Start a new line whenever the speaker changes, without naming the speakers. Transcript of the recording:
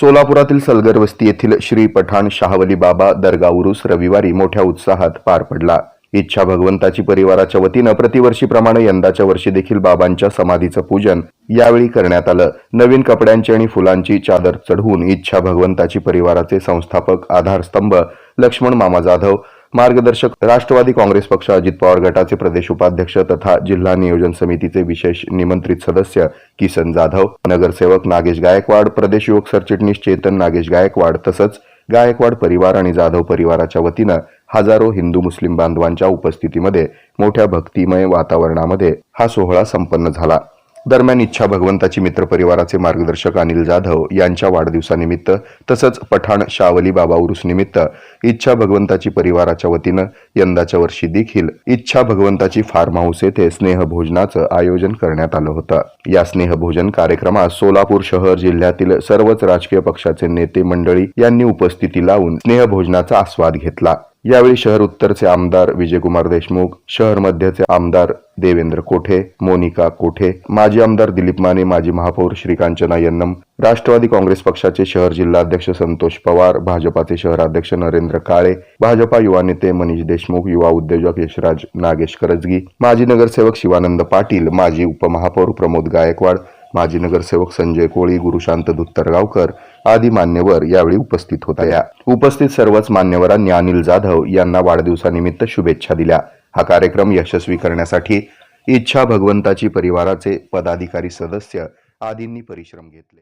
सोलापुरातील सलगर वस्ती येथील श्री पठाण शाहवली बाबा दर्गा उरूस रविवारी मोठ्या उत्साहात पार पडला. इच्छा भगवंताची परिवाराच्या वतीनं प्रतिवर्षीप्रमाणे यंदाच्या वर्षी देखील बाबांच्या समाधीचं पूजन यावेळी करण्यात आलं. नवीन कपड्यांची आणि फुलांची चादर चढवून इच्छा भगवंताची परिवाराचे संस्थापक आधारस्तंभ लक्ष्मण मामा जाधव मार्गदर्शक राष्ट्रवादी काँग्रेस पक्ष अजित पवार गटाचे प्रदेश उपाध्यक्ष तथा जिल्हा नियोजन समितीचे विशेष निमंत्रित सदस्य किसन जाधव नगरसेवक नागेश गायकवाड प्रदेश युवक सरचिटणीस चेतन नागेश गायकवाड तसंच गायकवाड परिवार आणि जाधव परिवाराच्या वतीनं हजारो हिंदू मुस्लिम बांधवांच्या उपस्थितीमध्ये मोठ्या भक्तिमय वातावरणामध्ये हा सोहळा संपन्न झाला. दरम्यान इच्छा भगवंताची मित्र परिवाराचे मार्गदर्शक अनिल जाधव यांच्या वाढदिवसानिमित्त तसंच पठाण शावली बाबा उरुसनिमित्त इच्छा भगवंताची परिवाराच्या वतीनं यंदाच्या वर्षी देखील इच्छा भगवंताची फार्म हाऊस येथे स्नेहभोजनाचं आयोजन करण्यात आलं होतं. या स्नेहभोजन कार्यक्रमात सोलापूर शहर जिल्ह्यातील सर्वच राजकीय पक्षाचे नेते मंडळी यांनी उपस्थिती लावून स्नेहभोजनाचा आस्वाद घेतला. यावेळी शहर उत्तरचे आमदार विजयकुमार देशमुख शहर मध्यचे आमदार देवेंद्र कोठे मोनिका कोठे माजी आमदार दिलीप माने माजी महापौर श्रीकांचना यन्नम राष्ट्रवादी काँग्रेस पक्षाचे शहर जिल्हाध्यक्ष संतोष पवार भाजपाचे शहराध्यक्ष नरेंद्र काळे भाजपा युवा नेते मनीष देशमुख युवा उद्योजक यशराज नागेश करजगी माजी नगरसेवक शिवानंद पाटील माजी उपमहापौर प्रमोद गायकवाड माजी नगरसेवक संजय कोळी गुरुशांत दुत्तरगावकर आदी मान्यवर यावेळी उपस्थित होत्या. या उपस्थित सर्वच मान्यवरांनी अनिल जाधव यांना वाढदिवसानिमित्त शुभेच्छा दिल्या. हा कार्यक्रम यशस्वी करण्यासाठी इच्छा भगवंताची परिवाराचे पदाधिकारी सदस्य आदींनी परिश्रम घेतले.